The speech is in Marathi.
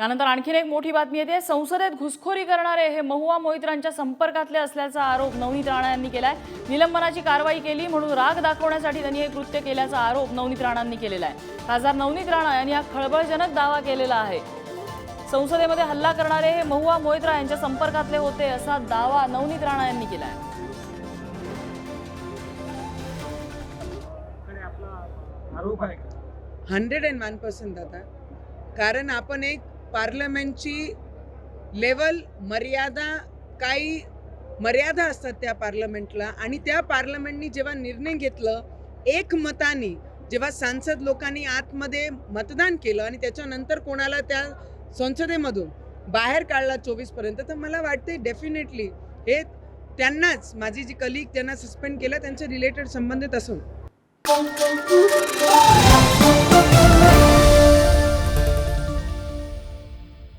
यानंतर आणखीन एक मोठी बातमी येते. संसदेत घुसखोरी करणारे हे महुआ मोहित्रांच्या संपर्कातले असल्याचा आरोप नवनीत राणा यांनी केलाय. निलंबनाची कारवाई केली म्हणून राग दाखवण्यासाठी त्यांनी हे कृत्य केल्याचा आरोप नवनीत राणांनी केलेला आहे. खासदार नवनीत राणा यांनी हा खळबळजनक दावा केलेला आहे. संसदेमध्ये हल्ला करणारे हे महुआ मोहित्रा यांच्या संपर्कातले होते असा दावा नवनीत राणा यांनी केलाय. आरोप आहे हंड्रेड अँड वन पर्सेंट दादा. कारण आपण एक पार्लमेंटची लेवल मर्यादा काही मर्यादा असतात त्या पार्लमेंटला आणि त्या पार्लमेंटनी जेव्हा निर्णय घेतलं एकमताने जेव्हा सांसद लोकांनी आतमध्ये मतदान केलं आणि त्याच्यानंतर कोणाला त्या संसदेमधून बाहेर काढला चोवीसपर्यंत तर मला वाटते डेफिनेटली हे त्यांनाच माझी जी कलिग त्यांना सस्पेंड केलं त्यांच्या रिलेटेड संबंधित असून.